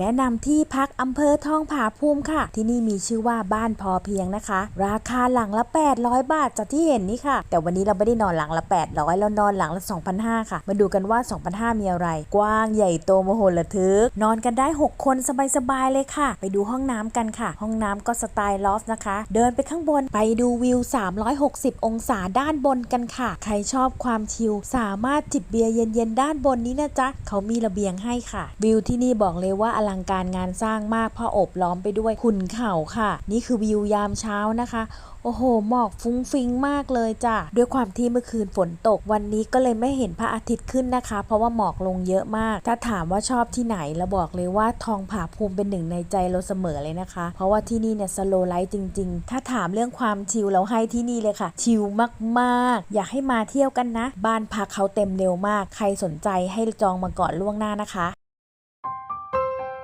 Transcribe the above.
แนะนำที่พักอำเภอทองผาภูมิค่ะ ที่นี่มีชื่อว่าบ้านพอเพียงนะคะ ราคาหลังละ 800 บาทจากที่เห็นนี่ค่ะ แต่วันนี้เราไม่ได้นอนหลังละ 800เรานอนหลังละ 2,500 ค่ะ มาดูกันว่า 2,500 มีอะไร กว้างใหญ่โตมโหฬารทึก นอนกันได้ 6 คนสบายๆเลยค่ะ ไปดูห้องน้ำกันค่ะ ห้องน้ำก็สไตล์ลอฟนะคะ เดินไปข้างบนไปดูวิว 360 องศาด้านบนกันค่ะ ใครชอบความชิลสามารถจิบเบียร์เย็นๆด้านบนนี้นะจ๊ะเขามีระเบียงให้ค่ะ วิวที่นี่บอกเลยว่าลังการงานสร้างมากเพราะอบล้อมไปด้วยขุนเขาค่ะ นี่คือวิวยามเช้านะคะโอ้โห หมอกฟุ้งฟิงมากเลยจ้ะ ด้วยความที่เมื่อคืนฝนตก วันนี้ก็เลยไม่เห็นพระอาทิตย์ขึ้นนะคะ เพราะว่าหมอกลงเยอะมาก ถ้าถามว่าชอบที่ไหนเราบอกเลยว่าทองผาภูมิเป็นหนึ่งในใจเราเสมอเลยนะคะ เพราะว่าที่นี่เนี่ยสโลไลท์จริง ๆ ถ้าถามเรื่องความชิลเราให้ที่นี่เลยค่ะ ชิลมากๆ อยากให้มาเที่ยวกันนะ บ้านพักเขาเต็มเร็วมาก ใครสนใจให้จองมาก่อนล่วงหน้านะคะ